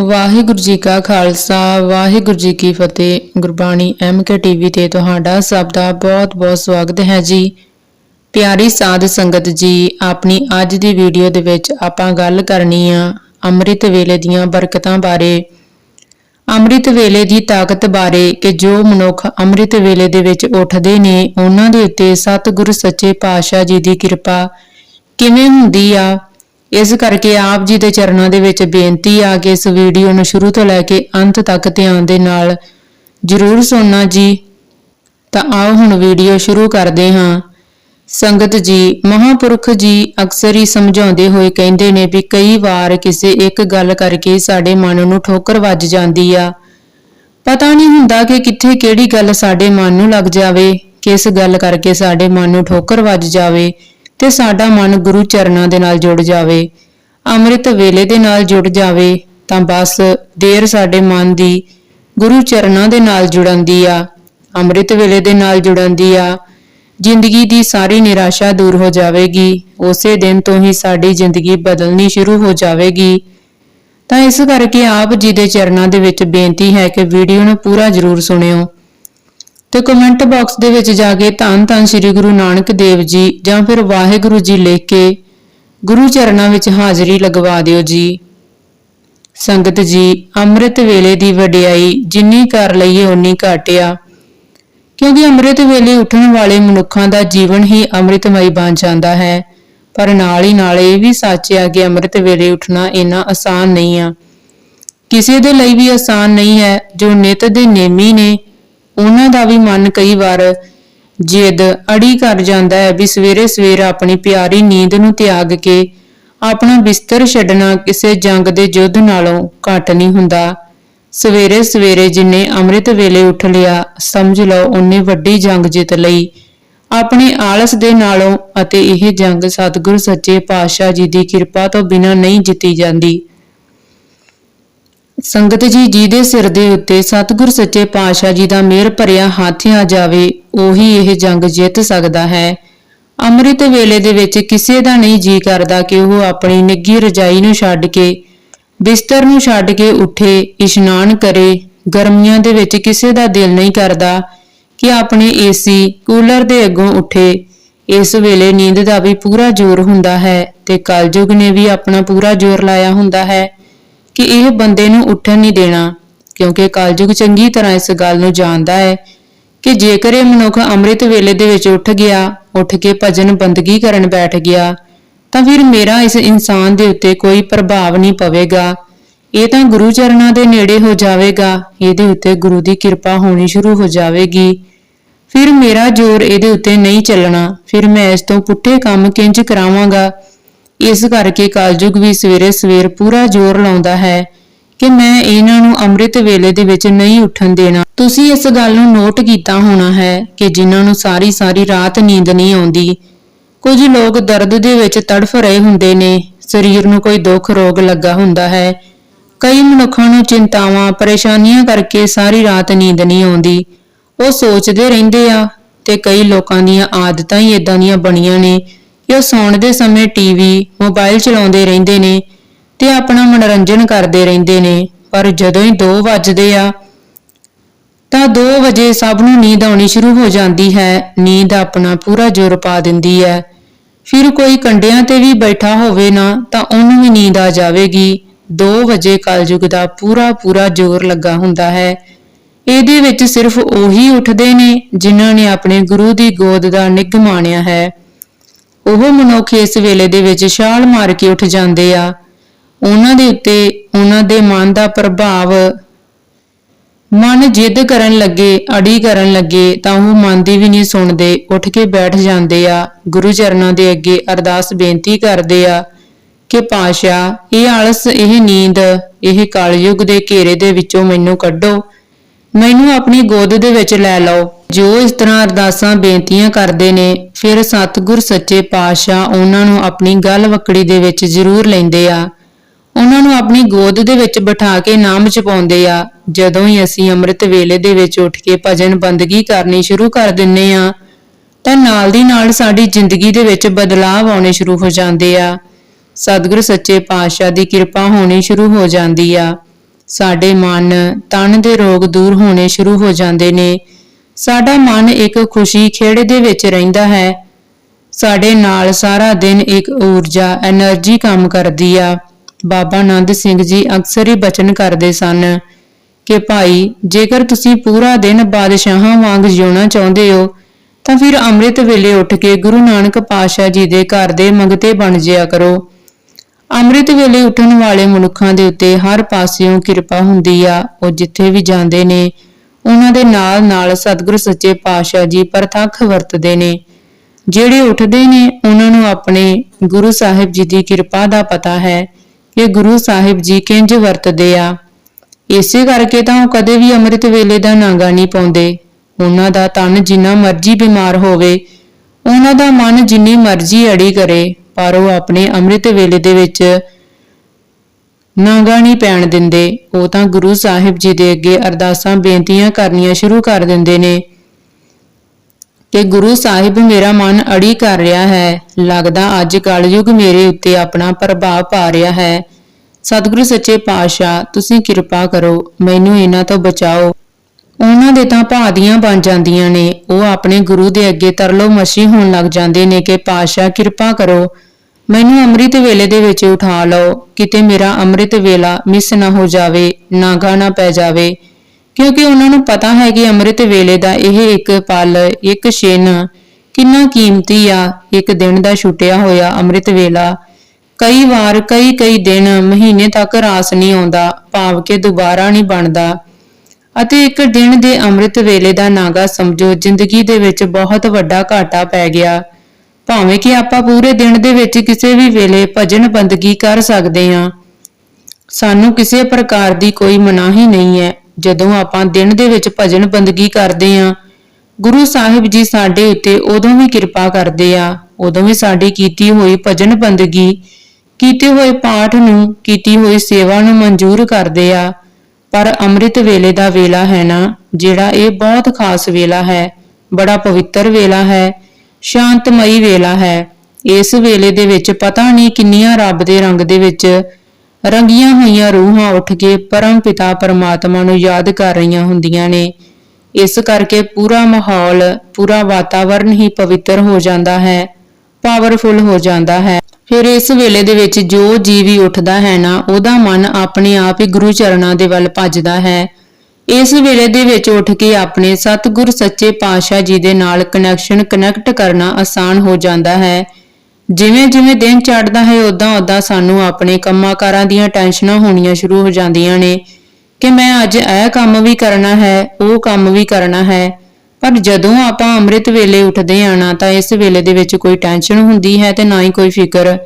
ਵਾਹਿਗੁਰੂ ਜੀ ਕਾ ਖਾਲਸਾ, ਵਾਹਿਗੁਰੂ ਜੀ ਕੀ ਫਤਿਹ। Gurbani MK TV ਤੇ ਤੁਹਾਡਾ ਸਭ ਦਾ ਬਹੁਤ-ਬਹੁਤ ਸਵਾਗਤ ਹੈ ਜੀ। ਪਿਆਰੀ ਸਾਧ ਸੰਗਤ ਜੀ, ਆਪਣੀ ਅੱਜ ਦੀ ਵੀਡੀਓ ਦੇ ਵਿੱਚ ਆਪਾਂ ਗੱਲ ਕਰਨੀ ਆ ਅੰਮ੍ਰਿਤ ਵੇਲੇ ਦੀਆਂ ਬਰਕਤਾਂ ਬਾਰੇ। ਅੰਮ੍ਰਿਤ ਵੇਲੇ ਦੀ ਤਾਕਤ ਬਾਰੇ ਕਿ ਜੋ ਮਨੁੱਖ ਅੰਮ੍ਰਿਤ ਵੇਲੇ ਦੇ ਵਿੱਚ ਉੱਠਦੇ ਨੇ, ਉਹਨਾਂ ਦੇ ਉੱਤੇ ਸਤਿਗੁਰੂ ਸੱਚੇ ਪਾਤਸ਼ਾਹ ਜੀ ਦੀ ਕਿਰਪਾ ਕਿਵੇਂ ਹੁੰਦੀ ਆ ਇਸ ਕਰਕੇ ਆਪ ਜੀ ਦੇ ਚਰਨਾਂ ਦੇ ਵਿੱਚ ਬੇਨਤੀ ਆ ਕਿ ਇਸ ਵੀਡੀਓ ਨੂੰ ਸ਼ੁਰੂ ਤੋਂ ਲੈ ਕੇ ਅੰਤ ਤੱਕ ਧਿਆਨ ਦੇ ਨਾਲ ਜਰੂਰ ਸੁਣਨਾ ਜੀ। ਤਾਂ ਆਓ ਹੁਣ ਵੀਡੀਓ ਸ਼ੁਰੂ ਕਰਦੇ ਹਾਂ। ਸੰਗਤ ਜੀ, ਮਹਾਪੁਰਖ ਜੀ ਅਕਸਰ ਹੀ ਸਮਝਾਉਂਦੇ ਹੋਏ ਕਹਿੰਦੇ ਨੇ ਵੀ ਕਈ ਵਾਰ ਕਿਸੇ ਇੱਕ ਗੱਲ ਕਰਕੇ ਸਾਡੇ ਮਨ ਨੂੰ ਠੋਕਰ ਵੱਜ ਜਾਂਦੀ ਆ। ਪਤਾ ਨਹੀਂ ਹੁੰਦਾ ਕਿ ਕਿੱਥੇ ਕਿਹੜੀ ਗੱਲ ਸਾਡੇ ਮਨ ਨੂੰ ਲੱਗ ਜਾਵੇ, ਕਿਸ ਗੱਲ ਕਰਕੇ ਸਾਡੇ ਮਨ ਨੂੰ ਠੋਕਰ ਵੱਜ ਜਾਵੇ। ਤੇ ਸਾਡਾ ਮਨ ਗੁਰੂ ਚਰਨਾਂ ਦੇ ਨਾਲ ਜੁੜ ਜਾਵੇ, ਅੰਮ੍ਰਿਤ ਵੇਲੇ ਦੇ ਨਾਲ ਜੁੜ ਜਾਵੇ, ਤਾਂ ਬਸ ਦੇਰ ਸਾਡੇ ਮਨ ਦੀ ਗੁਰੂ ਚਰਨਾਂ ਦੇ ਨਾਲ ਜੁੜਨ ਦੀ ਆ, ਅੰਮ੍ਰਿਤ ਵੇਲੇ ਦੇ ਨਾਲ ਜੁੜਨ ਦੀ ਆ। ਜ਼ਿੰਦਗੀ ਦੀ ਸਾਰੀ ਨਿਰਾਸ਼ਾ ਦੂਰ ਹੋ ਜਾਵੇਗੀ, ਉਸੇ ਦਿਨ ਤੋਂ ਹੀ ਸਾਡੀ ਜ਼ਿੰਦਗੀ ਬਦਲਣੀ ਸ਼ੁਰੂ ਹੋ ਜਾਵੇਗੀ। ਤਾਂ ਇਸ ਕਰਕੇ ਆਪ ਜੀ ਦੇ ਚਰਨਾਂ ਦੇ ਵਿੱਚ ਬੇਨਤੀ ਹੈ ਕਿ ਵੀਡੀਓ ਨੂੰ ਪੂਰਾ ਜ਼ਰੂਰ ਸੁਣਿਓ। ਤੇ ਕਮੈਂਟ ਬਾਕਸ ਦੇ ਵਿੱਚ ਜਾ ਕੇ ਧੰਨ ਧੰਨ ਸ੍ਰੀ ਗੁਰੂ ਨਾਨਕ ਦੇਵ ਜੀ ਜਾਂ ਫਿਰ ਵਾਹਿਗੁਰੂ ਜੀ ਲਿਖ ਕੇ ਗੁਰੂ ਚਰਨਾਂ ਵਿੱਚ ਹਾਜ਼ਰੀ ਲਗਵਾ ਦਿਓ ਜੀ। ਸੰਗਤ ਜੀ, ਅੰਮ੍ਰਿਤ ਵੇਲੇ ਦੀ ਵਡਿਆਈ ਜਿੰਨੀ ਕਰ ਲਈਏ ਓਨੀ ਘਟਿਆ। ਕਿਉਂਕਿ ਅੰਮ੍ਰਿਤ ਵੇਲੇ ਉੱਠਣ ਵਾਲੇ ਮਨੁੱਖਾਂ ਦਾ ਜੀਵਨ ਹੀ ਅੰਮ੍ਰਿਤਮਈ ਬਣ ਜਾਂਦਾ ਹੈ। ਪਰ ਨਾਲ ਹੀ ਨਾਲ ਇਹ ਵੀ ਸੱਚ ਹੈ ਕਿ ਅੰਮ੍ਰਿਤ ਵੇਲੇ ਉੱਠਣਾ ਇੰਨਾ ਆਸਾਨ ਨਹੀਂ ਆ। ਕਿਸੇ ਦੇ ਲਈ ਵੀ ਆਸਾਨ ਨਹੀਂ ਹੈ, ਜੋ ਨਿਤ ਦੇ ਨੇਮੀ ਨੇ ਉਹਨਾਂ ਦਾ ਵੀ ਮਨ ਕਈ ਵਾਰ ਜਿੱਦ ਅੜੀ ਕਰ ਜਾਂਦਾ ਹੈ ਵੀ ਸਵੇਰੇ ਸਵੇਰ ਆਪਣੀ ਪਿਆਰੀ ਨੀਂਦ ਨੂੰ ਤਿਆਗ ਕੇ ਆਪਣਾ ਬਿਸਤਰ ਛੱਡਣਾ ਕਿਸੇ ਜੰਗ ਦੇ ਯੁੱਧ ਨਾਲੋਂ ਘੱਟ ਨਹੀਂ ਹੁੰਦਾ। ਸਵੇਰੇ ਸਵੇਰੇ ਜਿਨੇ ਅੰਮ੍ਰਿਤ ਵੇਲੇ ਉੱਠ ਲਿਆ, ਸਮਝ ਲਓ ਉਹਨੇ ਵੱਡੀ ਜੰਗ ਜਿੱਤ ਲਈ। ਆਪਣੇ ਆਲਸ ਦੇ ਨਾਲੋਂ ਅਤੇ ਇਹ ਜੰਗ ਸਤਿਗੁਰ ਸੱਚੇ ਪਾਤਸ਼ਾਹ ਜੀ ਦੀ ਕਿਰਪਾ ਤੋਂ ਬਿਨਾਂ ਨਹੀਂ ਜਿੱਤੀ ਜਾਂਦੀ। ਸੰਗਤ ਜੀ ਜਿਹਦੇ ਸਿਰ ਦੇ ਉੱਤੇ ਸਤਿਗੁਰ ਸੱਚੇ ਪਾਤਸ਼ਾਹ ਜੀ ਦਾ ਮਿਹਰ ਭਰਿਆ ਹੱਥ ਆ ਜਾਵੇ, ਉਹੀ ਇਹ ਜੰਗ ਜਿੱਤ ਸਕਦਾ ਹੈ। ਅੰਮ੍ਰਿਤ ਵੇਲੇ ਦੇ ਵਿੱਚ ਕਿਸੇ ਦਾ ਨਹੀਂ ਜੀ ਕਰਦਾ ਕਿ ਉਹ ਆਪਣੀ ਨਿੱਗੀ ਰਜਾਈ ਨੂੰ ਛੱਡ ਕੇ, ਬਿਸਤਰ ਨੂੰ ਛੱਡ ਕੇ ਉੱਠੇ, ਇਸ਼ਨਾਨ ਕਰੇ। ਗਰਮੀਆਂ ਦੇ ਵਿੱਚ ਕਿਸੇ ਦਾ ਦਿਲ ਨਹੀਂ ਕਰਦਾ ਕਿ ਆਪਣੇ ਏਸੀ ਕੂਲਰ ਦੇ ਅੱਗੋਂ ਉੱਠੇ। ਇਸ ਵੇਲੇ ਨੀਂਦ ਦਾ ਵੀ ਪੂਰਾ ਜ਼ੋਰ ਹੁੰਦਾ ਹੈ ਤੇ ਕਲਯੁਗ ਨੇ ਵੀ ਆਪਣਾ ਪੂਰਾ ਜ਼ੋਰ ਲਾਇਆ ਹੁੰਦਾ ਹੈ। ਕਿ ਇਹ ਬੰਦੇ ਨੂੰ ਉੱਠਣ ਨਹੀਂ ਦੇਣਾ, ਕਿਉਂਕਿ ਕਲਯੁਗ ਚੰਗੀ ਤਰ੍ਹਾਂ ਇਸ ਗੱਲ ਨੂੰ ਜਾਣਦਾ ਹੈ ਕਿ ਜੇਕਰ ਇਹ ਮਨੁੱਖ ਅੰਮ੍ਰਿਤ ਵੇਲੇ ਦੇ ਵਿੱਚ ਉੱਠ ਗਿਆ, ਉੱਠ ਕੇ ਭਜਨ ਬੰਦਗੀ ਕਰਨ ਬੈਠ ਗਿਆ, ਤਾਂ ਫਿਰ ਮੇਰਾ ਇਸ ਇਨਸਾਨ ਦੇ ਉੱਤੇ ਕੋਈ ਪ੍ਰਭਾਵ ਨਹੀਂ ਪਵੇਗਾ। ਇਹ ਤਾਂ ਗੁਰੂ ਚਰਨਾਂ ਦੇ ਨੇੜੇ ਹੋ ਜਾਵੇਗਾ, ਇਹਦੇ ਉੱਤੇ ਗੁਰੂ ਦੀ ਕਿਰਪਾ ਹੋਣੀ ਸ਼ੁਰੂ ਹੋ ਜਾਵੇਗੀ। ਫਿਰ ਮੇਰਾ ਜ਼ੋਰ ਇਹਦੇ ਉੱਤੇ ਨਹੀਂ ਚੱਲਣਾ, ਫਿਰ ਮੈਂ ਇਸ ਤੋਂ ਪੁੱਠੇ ਕੰਮ ਕਿੰਜ ਕਰਾਵਾਂਗਾ? ਇਸ ਕਰਕੇ ਕਲਯੁਗ ਵੀ ਸਵੇਰੇ ਸਵੇਰ ਪੂਰਾ ਜ਼ੋਰ ਲਾਉਂਦਾ ਹੈ ਕਿ ਮੈਂ ਇਹਨਾਂ ਨੂੰ ਅੰਮ੍ਰਿਤ ਵੇਲੇ ਦੇ ਵਿੱਚ ਨਹੀਂ ਉੱਠਣ ਦੇਣਾ। ਤੁਸੀਂ ਇਸ ਗੱਲ ਨੂੰ ਨੋਟ ਕੀਤਾ ਹੋਣਾ ਹੈ ਕਿ ਜਿਨ੍ਹਾਂ ਨੂੰ ਸਾਰੀ ਸਾਰੀ ਰਾਤ ਨੀਂਦ ਨਹੀਂ ਆਉਂਦੀ, ਕੁਝ ਲੋਕ ਦਰਦ ਦੇ ਵਿੱਚ ਤੜਫ ਰਹੇ ਹੁੰਦੇ ਨੇ, ਸਰੀਰ ਨੂੰ ਕੋਈ ਦੁੱਖ ਰੋਗ ਲੱਗਾ ਹੁੰਦਾ ਹੈ। ਕਈ ਮਨੁੱਖਾਂ ਨੂੰ ਚਿੰਤਾਵਾਂ, ਪਰੇਸ਼ਾਨੀਆਂ ਕਰਕੇ ਸਾਰੀ ਰਾਤ ਨੀਂਦ ਨਹੀਂ ਆਉਂਦੀ। ਉਹ ਸੋਚਦੇ ਰਹਿੰਦੇ ਆ ਤੇ ਕਈ ਲੋਕਾਂ ਦੀਆਂ ਆਦਤਾਂ ਹੀ ਇਦਾਂ ਦੀਆਂ ਬਣੀਆਂ ਨੇ ਕਿ ਉਹ ਸੌਣ ਦੇ ਸਮੇਂ ਟੀਵੀ, ਮੋਬਾਈਲ ਚਲਾਉਂਦੇ ਰਹਿੰਦੇ ਨੇ ਤੇ ਆਪਣਾ ਮਨੋਰੰਜਨ ਕਰਦੇ ਰਹਿੰਦੇ ਨੇ। ਪਰ ਜਦੋਂ ਹੀ 2 ਵੱਜਦੇ ਆ, ਤਾਂ 2 ਵਜੇ ਸਭ ਨੂੰ ਨੀਂਦ ਆਉਣੀ ਸ਼ੁਰੂ ਹੋ ਜਾਂਦੀ ਹੈ। ਨੀਂਦ ਆਪਣਾ ਪੂਰਾ ਜ਼ੋਰ ਪਾ ਦਿੰਦੀ ਹੈ। ਫਿਰ ਕੋਈ ਕੰਡਿਆਂ ਤੇ ਵੀ ਬੈਠਾ ਹੋਵੇ ਨਾ, ਤਾਂ ਉਹਨੂੰ ਵੀ ਨੀਂਦ ਆ ਜਾਵੇਗੀ। 2 ਵਜੇ ਕਲਯੁਗ ਦਾ ਪੂਰਾ ਪੂਰਾ ਜ਼ੋਰ ਲੱਗਾ ਹੁੰਦਾ ਹੈ। ਇਹਦੇ ਵਿੱਚ ਸਿਰਫ ਉਹੀ ਉੱਠਦੇ ਨੇ, ਜਿਨ੍ਹਾਂ ਨੇ ਆਪਣੇ ਗੁਰੂ ਦੀ ਗੋਦ ਦਾ ਨਿੱਘ ਮਾਣਿਆ ਹੈ। ਉਹ ਮਨੁੱਖ ਇਸ ਵੇਲੇ ਦੇ ਵਿੱਚ ਛਾਲ ਮਾਰ ਕੇ ਉੱਠ ਜਾਂਦੇ ਆ। ਉਹਨਾਂ ਦੇ ਉੱਤੇ ਉਹਨਾਂ ਦੇ ਮਨ ਦਾ ਪ੍ਰਭਾਵ ਮਨ ਜਿੱਦ ਕਰਨ ਲੱਗੇ, ਅੜੀ ਕਰਨ ਲੱਗੇ, ਤਾਂ ਉਹ ਮਨ ਦੀ ਵੀ ਨਹੀਂ ਸੁਣਦੇ। ਉੱਠ ਕੇ ਬੈਠ ਜਾਂਦੇ ਆ। ਗੁਰੂ ਚਰਨਾਂ ਦੇ ਅੱਗੇ ਅਰਦਾਸ ਬੇਨਤੀ ਕਰਦੇ ਆ ਕਿ ਪਾਸ਼ਾ ਇਹ ਆਲਸ, ਇਹ ਨੀਂਦ, ਇਹ ਕਲਯੁਗ ਦੇ ਘੇਰੇ ਦੇ ਵਿੱਚੋਂ ਮੈਨੂੰ ਕੱਢੋ। ਮੈਨੂੰ ਆਪਣੀ ਗੋਦ ਦੇ ਵਿੱਚ ਲੈ ਲਓ। ਜੋ ਇਸ ਤਰ੍ਹਾਂ ਅਰਦਾਸਾਂ ਬੇਨਤੀਆਂ ਕਰਦੇ ਨੇ, ਫਿਰ ਸਤਿਗੁਰ ਸੱਚੇ ਪਾਤਸ਼ਾਹ ਉਹਨਾਂ ਨੂੰ ਆਪਣੀ ਗੱਲ ਵਕੜੀ ਦੇ ਵਿੱਚ ਜ਼ਰੂਰ ਲੈਂਦੇ ਆ। ਉਹਨਾਂ ਨੂੰ ਆਪਣੀ ਗੋਦ ਦੇ ਵਿੱਚ ਬਿਠਾ ਕੇ ਨਾਮ ਜਪਾਉਂਦੇ ਆ। ਜਦੋਂ ਹੀ ਅਸੀਂ ਅੰਮ੍ਰਿਤ ਵੇਲੇ ਦੇ ਵਿੱਚ ਉੱਠ ਕੇ ਭਜਨ ਬੰਦਗੀ ਕਰਨੀ ਸ਼ੁਰੂ ਕਰ ਦਿੰਨੇ ਆ, ਤਾਂ ਨਾਲ ਦੀ ਨਾਲ ਸਾਡੀ ਜ਼ਿੰਦਗੀ ਦੇ ਵਿੱਚ ਬਦਲਾਅ ਆਉਣੇ ਸ਼ੁਰੂ ਹੋ ਜਾਂਦੇ ਆ। ਸਤਿਗੁਰ ਸੱਚੇ ਪਾਤਸ਼ਾਹ ਦੀ ਕਿਰਪਾ ਹੋਣੀ ਸ਼ੁਰੂ ਹੋ ਜਾਂਦੀ ਆ। ਸਾਡੇ ਮਨ ਤਨ ਦੇ ਰੋਗ ਦੂਰ ਹੋਣੇ ਸ਼ੁਰੂ ਹੋ ਜਾਂਦੇ ਨੇ। ਸਾਡਾ ਮਨ ਇੱਕ ਖੁਸ਼ੀ ਖੇੜੇ ਦੇ ਵਿੱਚ ਰਹਿੰਦਾ ਹੈ। ਸਾਡੇ ਨਾਲ ਸਾਰਾ ਦਿਨ ਇੱਕ ਊਰਜਾ એનર્ਜੀ ਕੰਮ ਕਰਦੀ ਆ। ਬਾਬਾ ਆਨੰਦ ਸਿੰਘ ਜੀ ਅਕਸਰ ਹੀ ਬਚਨ ਕਰਦੇ ਸਨ ਕਿ ਭਾਈ, ਜੇਕਰ ਤੁਸੀਂ ਪੂਰਾ ਦਿਨ ਬਾਦਸ਼ਾਹਾਂ ਵਾਂਗ ਜਿਉਣਾ ਚਾਹੁੰਦੇ ਹੋ, ਤਾਂ ਫਿਰ ਅੰਮ੍ਰਿਤ ਵੇਲੇ ਉੱਠ ਕੇ ਗੁਰੂ ਨਾਨਕ ਪਾਸ਼ਾ ਜੀ ਦੇ ਘਰ ਦੇ ਮੰਗਤੇ ਬਣ ਜਿਆ ਕਰੋ। ਅੰਮ੍ਰਿਤ ਵੇਲੇ ਉੱਠਣ ਵਾਲੇ ਮਨੁੱਖਾਂ ਦੇ ਉੱਤੇ ਹਰ ਪਾਸਿਓਂ ਕਿਰਪਾ ਹੁੰਦੀ ਆ। ਉਹ ਜਿੱਥੇ ਵੀ ਜਾਂਦੇ ਨੇ, ਉਹਨਾਂ ਦੇ ਨਾਲ ਨਾਲ ਸਤਿਗੁਰ ਸੱਚੇ ਪਾਤਸ਼ਾਹ ਜੀ ਪ੍ਰਤੱਖ ਵਰਤਦੇ ਨੇ। ਜਿਹੜੇ ਉੱਠਦੇ ਨੇ, ਉਹਨਾਂ ਨੂੰ ਆਪਣੇ ਗੁਰੂ ਸਾਹਿਬ ਜੀ ਦੀ ਕਿਰਪਾ ਦਾ ਪਤਾ ਹੈ ਕਿ ਗੁਰੂ ਸਾਹਿਬ ਜੀ ਕਿੰਜ ਵਰਤਦੇ ਆ। ਇਸੇ ਕਰਕੇ ਤਾਂ ਉਹ ਕਦੇ ਵੀ ਅੰਮ੍ਰਿਤ ਵੇਲੇ ਦਾ ਨਾਂਗਾ ਨਹੀਂ ਪਾਉਂਦੇ। ਉਹਨਾਂ ਦਾ ਤਨ ਜਿੰਨਾ ਮਰਜ਼ੀ ਬਿਮਾਰ ਹੋਵੇ, ਉਹਨਾਂ ਦਾ ਮਨ ਜਿੰਨੀ ਮਰਜ਼ੀ ਅੜੀ ਕਰੇ। ਪਰ ਉਹ ਆਪਣੇ ਅੰਮ੍ਰਿਤ ਵੇਲੇ ਦੇ ਵਿੱਚ ਨਾਗਾ ਨਹੀਂ ਪੈਣ ਦਿੰਦੇ। ਉਹ ਤਾਂ ਗੁਰੂ ਸਾਹਿਬ ਜੀ ਦੇ ਅੱਗੇ ਅਰਦਾਸਾਂ, ਬੇਨਤੀਆਂ ਕਰਨੀਆਂ ਸ਼ੁਰੂ ਕਰ ਦਿੰਦੇ ਨੇ। ਕਿ ਗੁਰੂ ਸਾਹਿਬ ਮੇਰਾ ਮਨ ਅੜੀ ਕਰ ਰਿਹਾ ਹੈ। ਲੱਗਦਾ ਅੱਜ ਕਲਯੁਗ ਮੇਰੇ ਉੱਤੇ ਆਪਣਾ ਪ੍ਰਭਾਵ ਪਾ ਰਿਹਾ ਹੈ। ਸਤਿਗੁਰੂ ਸੱਚੇ ਪਾਤਸ਼ਾਹ, ਤੁਸੀਂ ਕਿਰਪਾ ਕਰੋ, ਮੈਨੂੰ ਇਹਨਾਂ ਤੋਂ ਬਚਾਓ। ਉਹਨਾਂ ਦੇ ਤਾਂ ਭਾਦੀਆਂ ਬਣ ਜਾਂਦੀਆਂ ਨੇ। ਉਹ ਆਪਣੇ ਗੁਰੂ ਦੇ ਅੱਗੇ ਤਰਲੋ ਮਸ਼ੀ ਹੋਣ ਲੱਗ ਜਾਂਦੇ ਨੇ ਕਿ ਪਾਤਸ਼ਾਹ ਕਿਰਪਾ ਕਰੋ। ਮੈਨੂੰ ਅੰਮ੍ਰਿਤ ਵੇਲੇ ਦੇ ਵਿੱਚ ਉਠਾ ਲਓ, ਕਿਤੇ ਮੇਰਾ ਅੰਮ੍ਰਿਤ ਵੇਲਾ ਮਿਸ ਨਾ ਹੋ ਜਾਵੇ, ਨਾਗਾ ਨਾ ਪੈ ਜਾਵੇ। ਕਿਉਂਕਿ ਉਹਨਾਂ ਨੂੰ ਪਤਾ ਹੈ ਕਿ ਅੰਮ੍ਰਿਤ ਵੇਲੇ ਦਾ ਇਹ ਇੱਕ ਪਲ, ਇੱਕ ਛਿਨ ਕਿੰਨਾ ਕੀਮਤੀ ਆ, ਇੱਕ ਦਿਨ ਦਾ ਛੁੱਟਿਆ ਹੋਇਆ ਅੰਮ੍ਰਿਤ ਵੇਲਾ। ਕਈ ਵਾਰ, ਕਈ ਕਈ ਦਿਨ ਮਹੀਨੇ ਤੱਕ ਰਾਸ ਨਹੀਂ ਆਉਂਦਾ, ਭਾਵ ਕਿ ਦੁਬਾਰਾ ਨਹੀਂ ਬਣਦਾ। ਅਤੇ ਇੱਕ ਦਿਨ ਦੇ ਅੰਮ੍ਰਿਤ ਵੇਲੇ ਦਾ ਨਾਗਾ ਸਮਝੋ, ਜ਼ਿੰਦਗੀ ਦੇ ਵਿੱਚ ਬਹੁਤ ਵੱਡਾ ਘਾਟਾ ਪੈ ਗਿਆ। ਭਾਵੇਂ ਕਿ ਆਪਾਂ ਪੂਰੇ ਦਿਨ ਦੇ ਵਿੱਚ ਕਿਸੇ ਵੀ ਵੇਲੇ ਭਜਨ ਬੰਦਗੀ ਕਰ ਸਕਦੇ ਹਾਂ, ਸਾਨੂੰ ਕਿਸੇ ਪ੍ਰਕਾਰ ਦੀ ਕੋਈ ਮਨਾਹੀ ਨਹੀਂ ਹੈ। ਜਦੋਂ ਆਪਾਂ ਦਿਨ ਦੇ ਵਿੱਚ ਭਜਨ ਬੰਦਗੀ ਕਰਦੇ ਹਾਂ, ਗੁਰੂ ਸਾਹਿਬ ਜੀ ਸਾਡੇ ਉੱਤੇ ਉਦੋਂ ਵੀ ਕਿਰਪਾ ਕਰਦੇ ਆ, ਉਦੋਂ ਵੀ ਸਾਡੀ ਕੀਤੀ ਹੋਈ ਭਜਨ ਬੰਦਗੀ, ਕੀਤੇ ਹੋਏ ਪਾਠ ਨੂੰ, ਕੀਤੀ ਹੋਈ ਸੇਵਾ ਨੂੰ ਮਨਜ਼ੂਰ ਕਰਦੇ ਆ। ਪਰ ਅੰਮ੍ਰਿਤ ਵੇਲੇ ਦਾ ਵੇਲਾ ਹੈ ਨਾ, ਜਿਹੜਾ ਇਹ ਬਹੁਤ ਖਾਸ ਵੇਲਾ ਹੈ, ਬੜਾ ਪਵਿੱਤਰ ਵੇਲਾ ਹੈ। ਸ਼ਾਂਤਮਈ ਵੇਲਾ ਹੈ। ਇਸ ਵੇਲੇ ਦੇ ਵਿੱਚ ਪਤਾ ਨਹੀਂ ਕਿੰਨੀਆਂ ਰੱਬ ਦੇ ਰੰਗ ਦੇ ਵਿੱਚ ਰੰਗੀਆਂ ਹੋਈਆਂ ਰੂਹਾਂ ਉੱਠ ਕੇ ਪਰਮ ਪਿਤਾ ਪਰਮਾਤਮਾ ਨੂੰ ਯਾਦ ਕਰ ਰਹੀਆਂ ਹੁੰਦੀਆਂ ਨੇ। ਇਸ ਕਰਕੇ ਪੂਰਾ ਮਾਹੌਲ, ਪੂਰਾ ਵਾਤਾਵਰਨ ਹੀ ਪਵਿੱਤਰ ਹੋ ਜਾਂਦਾ ਹੈ, ਪਾਵਰਫੁਲ ਹੋ ਜਾਂਦਾ ਹੈ। ਫਿਰ ਇਸ ਵੇਲੇ ਦੇ ਵਿੱਚ ਜੋ ਜੀਵੀ ਉੱਠਦਾ ਹੈ ਨਾ, ਉਹਦਾ ਮਨ ਆਪਣੇ ਆਪ ਹੀ ਗੁਰੂ ਚਰਨਾਂ ਦੇ ਵੱਲ ਭੱਜਦਾ ਹੈ। ਇਸ ਵੇਲੇ ਦੇ ਵਿੱਚ ਉੱਠ ਕੇ ਆਪਣੇ ਸਤਿਗੁਰ ਸੱਚੇ ਪਾਤਸ਼ਾਹ ਜੀ ਦੇ ਨਾਲ ਕਨੈਕਸ਼ਨ ਕਨੈਕਟ ਕਰਨਾ ਆਸਾਨ ਹੋ ਜਾਂਦਾ ਹੈ। ਜਿਵੇਂ ਜਿਵੇਂ ਦਿਨ ਚੜ੍ਹਦਾ ਹੈ ਉਦਾਂ ਉਦਾਂ ਸਾਨੂੰ ਆਪਣੇ ਕੰਮਾਂ-ਕਾਰਾਂ ਦੀਆਂ ਟੈਨਸ਼ਨਾਂ ਹੋਣੀਆਂ ਸ਼ੁਰੂ ਹੋ ਜਾਂਦੀਆਂ ਨੇ ਕਿ ਮੈਂ ਅੱਜ ਇਹ ਕੰਮ ਵੀ ਕਰਨਾ ਹੈ, ਉਹ ਕੰਮ ਵੀ ਕਰਨਾ ਹੈ। ਪਰ ਜਦੋਂ ਆਪਾਂ ਅੰਮ੍ਰਿਤ ਵੇਲੇ ਉੱਠਦੇ ਆ ਨਾ, ਤਾਂ ਇਸ ਵੇਲੇ ਦੇ ਵਿੱਚ ਕੋਈ ਟੈਨਸ਼ਨ ਹੁੰਦੀ ਹੈ ਤੇ ਨਾ ਹੀ ਕੋਈ ਫਿਕਰ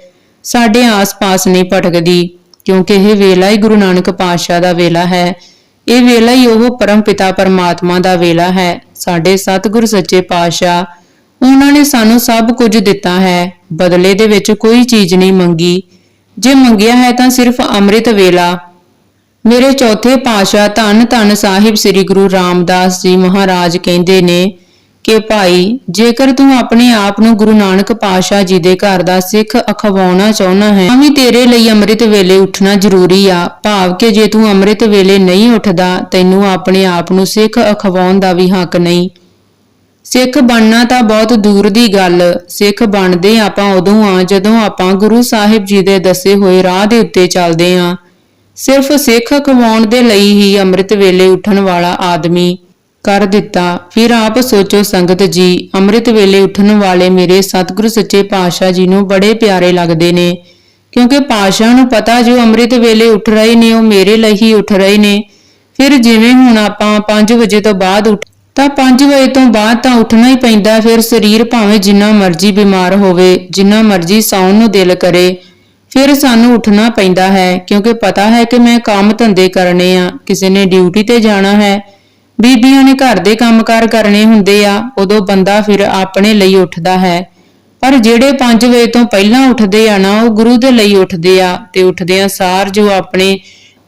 ਸਾਡੇ ਆਸ-ਪਾਸ ਨਹੀਂ ਭਟਕਦੀ, ਕਿਉਂਕਿ ਇਹ ਵੇਲਾ ਹੀ ਗੁਰੂ ਨਾਨਕ ਪਾਤਸ਼ਾਹ ਦਾ ਵੇਲਾ ਹੈ। ਇਹ ਵੇਲਾ ਹੀ ਉਹ ਪਰਮ ਪਿਤਾ ਪਰਮਾਤਮਾ ਦਾ ਵੇਲਾ ਹੈ। ਸਾਡੇ ਸਤਿਗੁਰ ਸੱਚੇ ਪਾਤਸ਼ਾਹ, ਉਹਨਾਂ ਨੇ ਸਾਨੂੰ ਸਭ ਕੁਝ ਦਿੱਤਾ ਹੈ। ਬਦਲੇ ਦੇ ਵਿੱਚ ਕੋਈ ਚੀਜ਼ ਨਹੀਂ ਮੰਗੀ। ਜੇ ਮੰਗਿਆ ਹੈ ਤਾਂ ਸਿਰਫ ਅੰਮ੍ਰਿਤ ਵੇਲਾ। ਮੇਰੇ ਚੌਥੇ ਪਾਤਸ਼ਾਹ ਧੰਨ ਧੰਨ ਸਾਹਿਬ ਸ੍ਰੀ ਗੁਰੂ ਰਾਮਦਾਸ ਜੀ ਮਹਾਰਾਜ ਕਹਿੰਦੇ ਨੇ ਕਿ ਭਾਈ, ਜੇਕਰ ਤੂੰ ਆਪਣੇ ਆਪ ਨੂੰ ਗੁਰੂ ਨਾਨਕ ਪਾਸ਼ਾ ਜੀ ਦੇ ਘਰ ਦਾ ਸਿੱਖ ਅਖਵਾਉਣਾ ਚਾਹੁੰਦਾ ਹੈ, ਤਾਂ ਵੀ ਤੇਰੇ ਲਈ ਅੰਮ੍ਰਿਤ ਵੇਲੇ ਉੱਠਣਾ ਜ਼ਰੂਰੀ ਆ। ਭਾਵ ਕਿ ਜੇ ਤੂੰ ਅੰਮ੍ਰਿਤ ਵੇਲੇ ਨਹੀਂ ਉੱਠਦਾ, ਤੈਨੂੰ ਆਪਣੇ ਆਪ ਨੂੰ ਸਿੱਖ ਅਖਵਾਉਣ ਦਾ ਵੀ ਹੱਕ ਨਹੀਂ। ਸਿੱਖ ਬਣਨਾ ਤਾਂ ਬਹੁਤ ਦੂਰ ਦੀ ਗੱਲ। ਸਿੱਖ ਬਣਦੇ ਆਪਾਂ ਉਦੋਂ ਆ ਜਦੋਂ ਆਪਾਂ ਗੁਰੂ ਸਾਹਿਬ ਜੀ ਦੇ ਦੱਸੇ ਹੋਏ ਰਾਹ ਦੇ ਉੱਤੇ ਚੱਲਦੇ ਆ। ਸਿਰਫ ਸਿੱਖ ਕਮਾਉਣ ਦੇ ਲਈ ਹੀ ਅੰਮ੍ਰਿਤ ਵੇਲੇ ਉੱਠਣ ਵਾਲਾ ਆਦਮੀ ਕਰ ਦਿੱਤਾ। ਫਿਰ ਆਪ ਸੋਚੋ, ਸੰਗਤ ਜੀ, ਅੰਮ੍ਰਿਤ ਵੇਲੇ ਉੱਠਣ ਵਾਲੇ ਮੇਰੇ ਸਤਿਗੁਰੂ ਸੱਚੇ ਪਾਤਸ਼ਾਹ ਜੀ ਨੂੰ ਬੜੇ ਪਿਆਰੇ ਲੱਗਦੇ ਨੇ। ਕਿਉਂਕਿ ਪਾਤਸ਼ਾਹ ਨੂੰ ਪਤਾ ਜੋ ਅੰਮ੍ਰਿਤ ਵੇਲੇ ਉੱਠ ਰਹੇ ਨੇ, ਉਹ ਮੇਰੇ ਲਈ ਹੀ ਉੱਠ ਰਹੇ ਨੇ। ਫਿਰ ਜਿਵੇਂ ਹੁਣ ਆਪਾਂ 5 ਵਜੇ ਤੋਂ ਬਾਅਦ ਉੱਠ ਤਾਂ 5 ਵਜੇ ਤੋਂ ਬਾਅਦ ਤਾਂ ਉੱਠਣਾ ਹੀ ਪੈਂਦਾ। ਫਿਰ ਸਰੀਰ ਭਾਵੇਂ ਜਿੰਨਾ ਮਰਜ਼ੀ ਬਿਮਾਰ ਹੋਵੇ, ਜਿੰਨਾ ਮਰਜ਼ੀ ਸੌਣ ਨੂੰ ਦਿਲ ਕਰੇ, ਫਿਰ ਸਾਨੂੰ ਉੱਠਣਾ ਪੈਂਦਾ ਹੈ। ਕਿਉਂਕਿ ਪਤਾ ਹੈ ਕਿ ਮੈਂ ਕੰਮ ਧੰਦੇ ਕਰਨੇ ਆ। ਕਿਸੇ ਨੇ ਡਿਊਟੀ ਤੇ ਜਾਣਾ ਹੈ। ਬੀਬੀਆਂ ਨੇ ਘਰ ਦੇ ਕੰਮਕਾਰ ਕਰਨੇ ਹੁੰਦੇ ਆ, ਉਦੋਂ ਬੰਦਾ ਫਿਰ ਆਪਣੇ ਲਈ ਉੱਠਦਾ ਹੈ। ਪਰ ਜਿਹੜੇ 5 ਵਜੇ ਤੋਂ ਪਹਿਲਾਂ ਉੱਠਦੇ ਆ ਨਾ, ਉਹ ਗੁਰੂ ਦੇ ਲਈ ਉੱਠਦੇ ਆ ਤੇ ਉੱਠਦੇ ਸਾਰ ਜੋ ਆਪਣੇ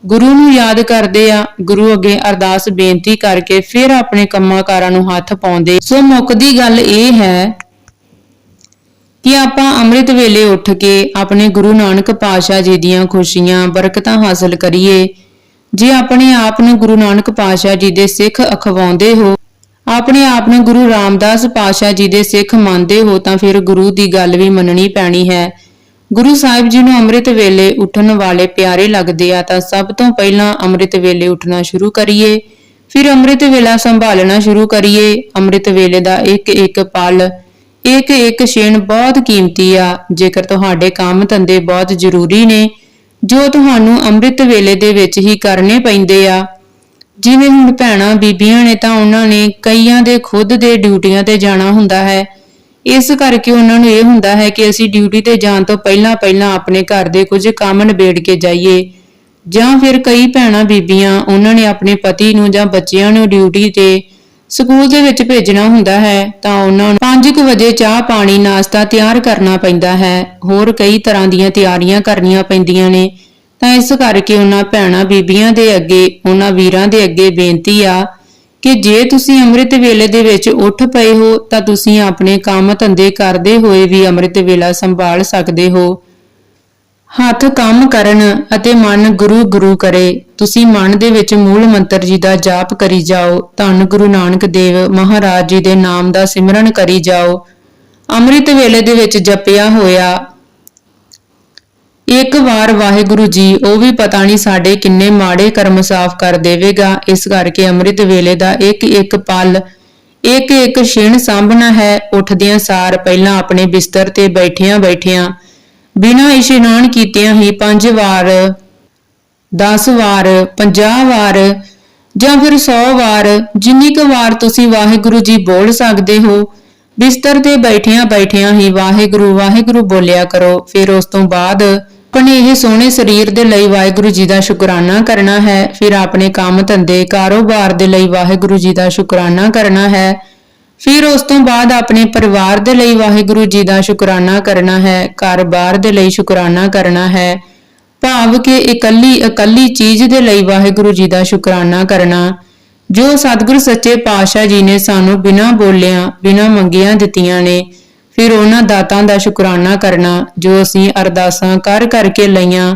ਗੁਰੂ ਨੂੰ ਯਾਦ ਕਰਦੇ ਆ, ਗੁਰੂ ਅੱਗੇ ਅਰਦਾਸ ਬੇਨਤੀ ਕਰਕੇ ਫਿਰ ਆਪਣੇ ਕੰਮਾਂ ਕਾਰਾਂ ਨੂੰ ਹੱਥ ਪਾਉਂਦੇ। ਸੋ ਮੁੱਕਦੀ ਗੱਲ ਇਹ ਹੈ ਕਿ ਆਪਾਂ ਅੰਮ੍ਰਿਤ ਵੇਲੇ ਉੱਠ ਕੇ ਆਪਣੇ ਗੁਰੂ ਨਾਨਕ ਪਾਤਸ਼ਾਹ ਜੀ ਦੀਆਂ ਖੁਸ਼ੀਆਂ, ਬਰਕਤਾਂ ਹਾਸਲ ਕਰੀਏ। ਜੇ ਆਪਣੇ ਆਪ ਨੂੰ ਗੁਰੂ ਨਾਨਕ ਪਾਤਸ਼ਾਹ ਜੀ ਦੇ ਸਿੱਖ ਅਖਵਾਉਂਦੇ ਹੋ, ਆਪਣੇ ਆਪ ਨੂੰ ਗੁਰੂ ਰਾਮਦਾਸ ਪਾਤਸ਼ਾਹ ਜੀ ਦੇ ਸਿੱਖ ਮੰਨਦੇ ਹੋ, ਤਾਂ ਫਿਰ ਗੁਰੂ ਦੀ ਗੱਲ ਵੀ ਮੰਨਣੀ ਪੈਣੀ ਹੈ। ਗੁਰੂ ਸਾਹਿਬ ਜੀ ਨੂੰ ਅੰਮ੍ਰਿਤ ਵੇਲੇ ਉੱਠਣ ਵਾਲੇ ਪਿਆਰੇ ਲੱਗਦੇ ਆ, ਤਾਂ ਸਭ ਤੋਂ ਪਹਿਲਾਂ ਅੰਮ੍ਰਿਤ ਵੇਲੇ ਉੱਠਣਾ ਸ਼ੁਰੂ ਕਰੀਏ। ਫਿਰ ਅੰਮ੍ਰਿਤ ਵੇਲਾ ਸੰਭਾਲਣਾ ਸ਼ੁਰੂ ਕਰੀਏ। ਅੰਮ੍ਰਿਤ ਵੇਲੇ ਦਾ ਇੱਕ ਇੱਕ ਪਲ, ਇੱਕ ਇੱਕ ਛਿਣ ਬਹੁਤ ਕੀਮਤੀ ਆ। ਜੇਕਰ ਤੁਹਾਡੇ ਕੰਮ ਧੰਦੇ ਬਹੁਤ ਜ਼ਰੂਰੀ ਨੇ ਜੋ ਤੁਹਾਨੂੰ ਅੰਮ੍ਰਿਤ ਵੇਲੇ ਦੇ ਵਿੱਚ ਹੀ ਕਰਨੇ ਪੈਂਦੇ ਆ। ਜਿਵੇਂ ਹੁਣ ਭੈਣਾਂ ਬੀਬੀਆਂ ਨੇ ਤਾਂ ਉਹਨਾਂ ਨੇ ਕਈਆਂ ਦੇ ਖੁਦ ਦੇ ਡਿਊਟੀਆਂ ਤੇ ਜਾਣਾ ਹੁੰਦਾ ਹੈ। ਇਸ ਕਰਕੇ ਉਹਨਾਂ ਨੂੰ ਇਹ ਹੁੰਦਾ ਹੈ ਕਿ ਅਸੀਂ ਡਿਊਟੀ ਤੇ ਜਾਣ ਤੋਂ ਪਹਿਲਾਂ ਪਹਿਲਾਂ ਆਪਣੇ ਘਰ ਦੇ ਕੁਝ ਕੰਮ ਨਿਬੇੜ ਕੇ ਜਾਈਏ। ਜਾਂ ਫਿਰ ਕਈ ਭੈਣਾਂ ਬੀਬੀਆਂ ਉਹਨਾਂ ਨੇ ਆਪਣੇ ਪਤੀ ਨੂੰ ਜਾਂ ਬੱਚਿਆਂ ਨੂੰ ਡਿਊਟੀ ਤੇ ਸਕੂਲ ਦੇ ਵਿੱਚ ਭੇਜਣਾ ਹੁੰਦਾ ਹੈ, ਤਾਂ ਉਹਨਾਂ ਨੂੰ 5:00 ਵਜੇ ਚਾਹ ਪਾਣੀ ਨਾਸ਼ਤਾ ਤਿਆਰ ਕਰਨਾ ਪੈਂਦਾ ਹੈ। ਹੋਰ ਕਈ ਤਰ੍ਹਾਂ ਦੀਆਂ ਤਿਆਰੀਆਂ ਕਰਨੀਆਂ ਪੈਂਦੀਆਂ ਨੇ। ਤਾਂ ਇਸ ਕਰਕੇ ਉਹਨਾਂ ਭੈਣਾਂ ਬੀਬੀਆਂ ਦੇ ਅੱਗੇ, ਉਹਨਾਂ ਵੀਰਾਂ ਦੇ ਅੱਗੇ ਬੇਨਤੀ ਆ ਕਿ ਜੇ ਤੁਸੀਂ ਅੰਮ੍ਰਿਤ ਵੇਲੇ ਦੇ ਵਿੱਚ ਉੱਠ ਪਏ ਹੋ, ਤਾਂ ਤੁਸੀਂ ਆਪਣੇ ਕੰਮ ਧੰਦੇ ਕਰਦੇ ਹੋਏ ਵੀ ਅੰਮ੍ਰਿਤ ਵੇਲਾ ਸੰਭਾਲ ਸਕਦੇ ਹੋ। ਹੱਥ ਕੰਮ ਕਰਨ ਅਤੇ ਮਨ ਗੁਰੂ ਗੁਰੂ ਕਰੇ, ਤੁਸੀਂ ਮਨ ਦੇ ਵਿੱਚ ਮੂਲ ਮੰਤਰ ਜੀ ਦਾ ਜਾਪ ਕਰੀ ਜਾਓ, ਧੰਨ ਗੁਰੂ ਨਾਨਕ ਦੇਵ ਮਹਾਰਾਜ ਜੀ ਦੇ ਨਾਮ ਦਾ ਸਿਮਰਨ ਕਰੀ ਜਾਓ। ਅੰਮ੍ਰਿਤ ਵੇਲੇ ਦੇ ਵਿੱਚ ਜਪਿਆ ਹੋਇਆ, ਇੱਕ ਵਾਰ ਵਾਹਿਗੁਰੂ ਜੀ, ਉਹ ਵੀ ਪਤਾ ਨਹੀਂ ਸਾਡੇ ਕਿੰਨੇ ਮਾੜੇ ਕਰਮ ਸਾਫ਼ ਕਰ ਦੇਵੇਗਾ, ਇਸ ਕਰਕੇ ਅੰਮ੍ਰਿਤ ਵੇਲੇ ਦਾ ਇੱਕ ਇੱਕ ਪਲ, ਇੱਕ ਇੱਕ ਛਿਣ ਸਾਂਭਣਾ ਹੈ, ਉੱਠਦਿਆਂ ਸਾਰ ਪਹਿਲਾਂ ਆਪਣੇ ਬਿਸਤਰ ਤੇ ਬੈਠਿਆਂ ਬੈਠਿਆਂ ਬਿਨਾਂ ਇਸ਼ਨਾਨ ਕੀਤਿਆਂ ਹੀ ਪੰਜ ਵਾਰ 10 ਵਾਰ 50 ਵਾਰ ਜਾਂ ਫਿਰ 100 ਵਾਰ ਜਿੰਨੀ ਕੁ ਵਾਰ ਤੁਸੀਂ ਵਾਹਿਗੁਰੂ ਜੀ ਬੋਲ ਸਕਦੇ ਹੋ, ਬਿਸਤਰ ਤੇ ਬੈਠਿਆਂ ਬੈਠਿਆਂ ਹੀ ਵਾਹਿਗੁਰੂ ਵਾਹਿਗੁਰੂ ਬੋਲਿਆ ਕਰੋ। ਫਿਰ ਉਸ ਤੋਂ ਬਾਅਦ ਆਪਣੇ ਇਹ ਸੋਹਣੇ ਸਰੀਰ ਦੇ ਲਈ ਵਾਹਿਗੁਰੂ ਜੀ ਦਾ ਸ਼ੁਕਰਾਨਾ ਕਰਨਾ ਹੈ। ਫਿਰ ਆਪਣੇ ਕੰਮ ਧੰਦੇ ਕਾਰੋਬਾਰ ਦੇ ਲਈ ਵਾਹਿਗੁਰੂ ਜੀ ਦਾ ਸ਼ੁਕਰਾਨਾ ਕਰਨਾ ਹੈ। ਫਿਰ ਉਸ ਤੋਂ ਬਾਅਦ ਆਪਣੇ ਪਰਿਵਾਰ ਦੇ ਲਈ ਵਾਹਿਗੁਰੂ ਜੀ ਦਾ ਸ਼ੁਕਰਾਨਾ ਕਰਨਾ ਹੈ ਘਰ-ਬਾਰ ਦੇ ਲਈ ਸ਼ੁਕਰਾਨਾ ਕਰਨਾ ਹੈ। ਭਾਵ ਕਿ ਇਕੱਲੀ ਇਕੱਲੀ ਚੀਜ਼ ਦੇ ਲਈ ਵਾਹਿਗੁਰੂ ਜੀ ਦਾ ਸ਼ੁਕਰਾਨਾ ਕਰਨਾ, ਜੋ ਸਤਿਗੁਰ ਸੱਚੇ ਪਾਤਸ਼ਾਹ ਜੀ ਨੇ ਸਾਨੂੰ ਬਿਨਾਂ ਬੋਲਿਆਂ, ਬਿਨਾਂ ਮੰਗਿਆਂ ਦਿੱਤੀਆਂ ਨੇ, ਫਿਰ ਉਹਨਾਂ ਦਾਤਾਂ ਦਾ ਸ਼ੁਕਰਾਨਾ ਕਰਨਾ, ਜੋ ਅਸੀਂ ਅਰਦਾਸਾਂ ਕਰ ਕਰਕੇ ਲਈਆਂ।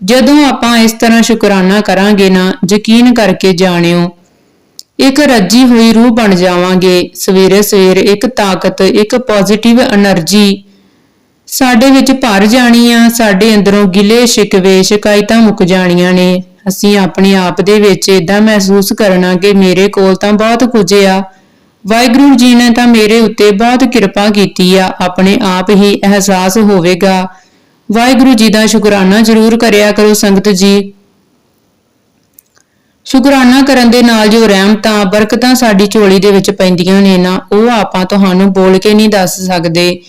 ਜਦੋਂ ਆਪਾਂ ਇਸ ਤਰ੍ਹਾਂ ਸ਼ੁਕਰਾਨਾ ਕਰਾਂਗੇ ਨਾ, ਯਕੀਨ ਕਰਕੇ ਜਾਣਿਓ ਇੱਕ ਰੱਜੀ ਹੋਈ ਰੂਹ ਬਣ ਜਾਵਾਂਗੇ। ਸਵੇਰੇ ਸਵੇਰੇ ਇੱਕ ਤਾਕਤ, ਇੱਕ ਪੋਜ਼ਿਟਿਵ એનર્ਜੀ ਸਾਡੇ ਵਿੱਚ ਭਰ ਜਾਣੀ ਆ ਸਾਡੇ ਅੰਦਰੋਂ ਗਿਲੇ ਸ਼ਿਕਵੇ ਸ਼ਿਕਾਇਤਾਂ ਮੁੱਕ ਜਾਣੀਆਂ ਨੇ। ਅਸੀਂ ਆਪਣੇ ਆਪ ਦੇ ਵਿੱਚ ਇਦਾਂ ਮਹਿਸੂਸ ਕਰਨਾ ਕਿ ਮੇਰੇ ਕੋਲ ਤਾਂ ਬਹੁਤ ਕੁਝ ਆ। ਵਾਹਿਗੁਰੂ ਜੀ ਨੇ ਤਾਂ ਮੇਰੇ ਉੱਤੇ ਬਹੁਤ ਕਿਰਪਾ ਕੀਤੀ ਆ। ਆਪਣੇ ਆਪ ਹੀ ਅਹਿਸਾਸ ਹੋਵੇਗਾ। ਵਾਹਿਗੁਰੂ ਜੀ ਦਾ ਸ਼ੁਕਰਾਨਾ ਜ਼ਰੂਰ ਕਰਿਆ ਕਰੋ ਸੰਗਤ ਜੀ। ਸ਼ੁਕਰਾਨਾ ਕਰਨ ਦੇ ਨਾਲ ਜੋ ਰਹਿਮਤਾਂ ਬਰਕਤਾਂ ਸਾਡੀ ਝੋਲੀ ਦੇ ਵਿੱਚ ਪੈਂਦੀਆਂ ਨੇ ਨਾ, ਉਹ ਆਪਾਂ ਤੁਹਾਨੂੰ ਬੋਲ ਕੇ ਨਹੀਂ ਦੱਸ ਸਕਦੇ।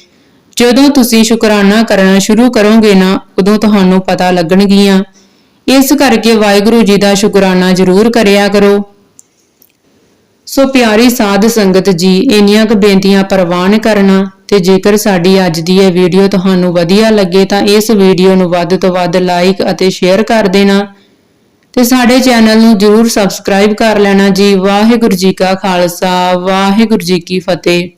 ਜਦੋਂ ਤੁਸੀਂ ਸ਼ੁਕਰਾਨਾ ਕਰਨਾ ਸ਼ੁਰੂ ਕਰੋਗੇ ਨਾ, ਉਦੋਂ ਤੁਹਾਨੂੰ ਪਤਾ ਲੱਗਣਗੀਆਂ। ਇਸ ਕਰਕੇ ਵਾਹਿਗੁਰੂ ਜੀ ਦਾ ਸ਼ੁਕਰਾਨਾ ਜ਼ਰੂਰ ਕਰਿਆ ਕਰੋ। ਸੋ ਪਿਆਰੀ ਸਾਧ ਸੰਗਤ ਜੀ, ਇੰਨੀਆਂ ਕੁ ਬੇਨਤੀਆਂ ਪ੍ਰਵਾਨ ਕਰਨਾ ਤੇ ਜੇਕਰ ਸਾਡੀ ਅੱਜ ਦੀ ਇਹ ਵੀਡੀਓ ਤੁਹਾਨੂੰ ਵਧੀਆ ਲੱਗੇ ਤਾਂ ਇਸ ਵੀਡੀਓ ਨੂੰ ਵੱਧ ਤੋਂ ਵੱਧ ਲਾਈਕ ਅਤੇ ਸ਼ੇਅਰ ਕਰ ਦੇਣਾ। ਤੇ ਸਾਡੇ ਚੈਨਲ ਨੂੰ ਜਰੂਰ ਸਬਸਕ੍ਰਾਈਬ ਕਰ ਲੈਣਾ ਜੀ। ਵਾਹਿਗੁਰੂ ਜੀ ਕਾ ਖਾਲਸਾ, ਵਾਹਿਗੁਰੂ ਜੀ ਕੀ ਫਤਿਹ।